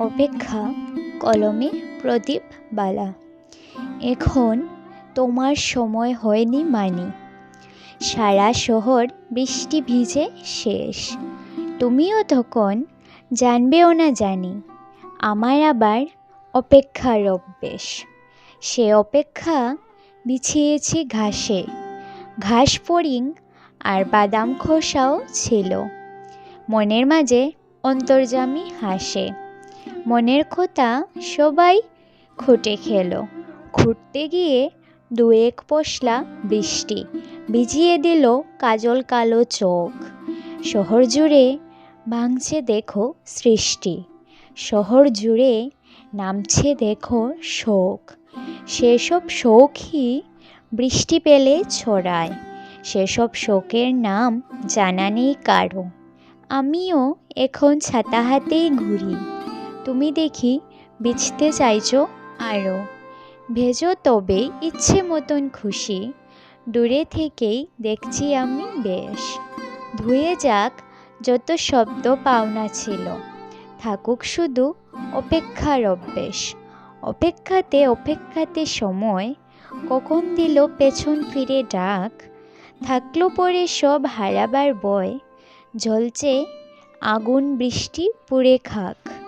অপেক্ষা কলমে প্রদীপ বালা। এখন তোমার সময় হয়নি মানি। সারা শহর বৃষ্টি ভিজে শেষ। তুমিও তখন জানবেও না জানি, আমার আবার অপেক্ষার অভ্যেস। সে অপেক্ষা বিছিয়েছি ঘাসে। ঘাস ফড়িং আর বাদাম খোসাও ছিল। মনের মাঝে অন্তর্যামী হাসে। মনের কথা সবাই খুঁটে খেলো। খুঁটতে গিয়ে দু এক পশলা বৃষ্টি ভিজিয়ে দিল কাজল কালো চোখ। শহর জুড়ে ভাঙছে দেখো সৃষ্টি। শহর জুড়ে নামছে দেখো শোক। সেসব শোকই বৃষ্টি পেলে ছড়ায়। সেসব শোকের নাম জানা নেই কারও। আমিও এখন ছাতা হাতেই ঘুরি। তুমি দেখি বিছতে চাইছো আরও ভেজো তবে ইচ্ছে মতন খুশি। দূরে থেকেই দেখছি আমি বেশ। ধুয়ে যাক, যত শব্দ পাওনা ছিল। থাকুক শুধু অপেক্ষার অভ্যেস। অপেক্ষাতে অপেক্ষাতে সময় কখন দিল পেছন ফিরে ডাক। থাকল পরে সব হারাবার বয়। জ্বলছে আগুন বৃষ্টি পুড়ে খাক।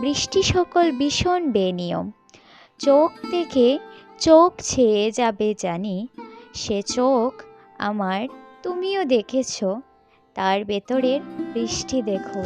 বৃষ্টি সকল ভীষণ বেনিয়ম। চোখ দেখে চোখ ছেয়ে যাবে জানি, সে চোখ আমার তুমিও দেখেছ, তার ভেতরের বৃষ্টি দেখো।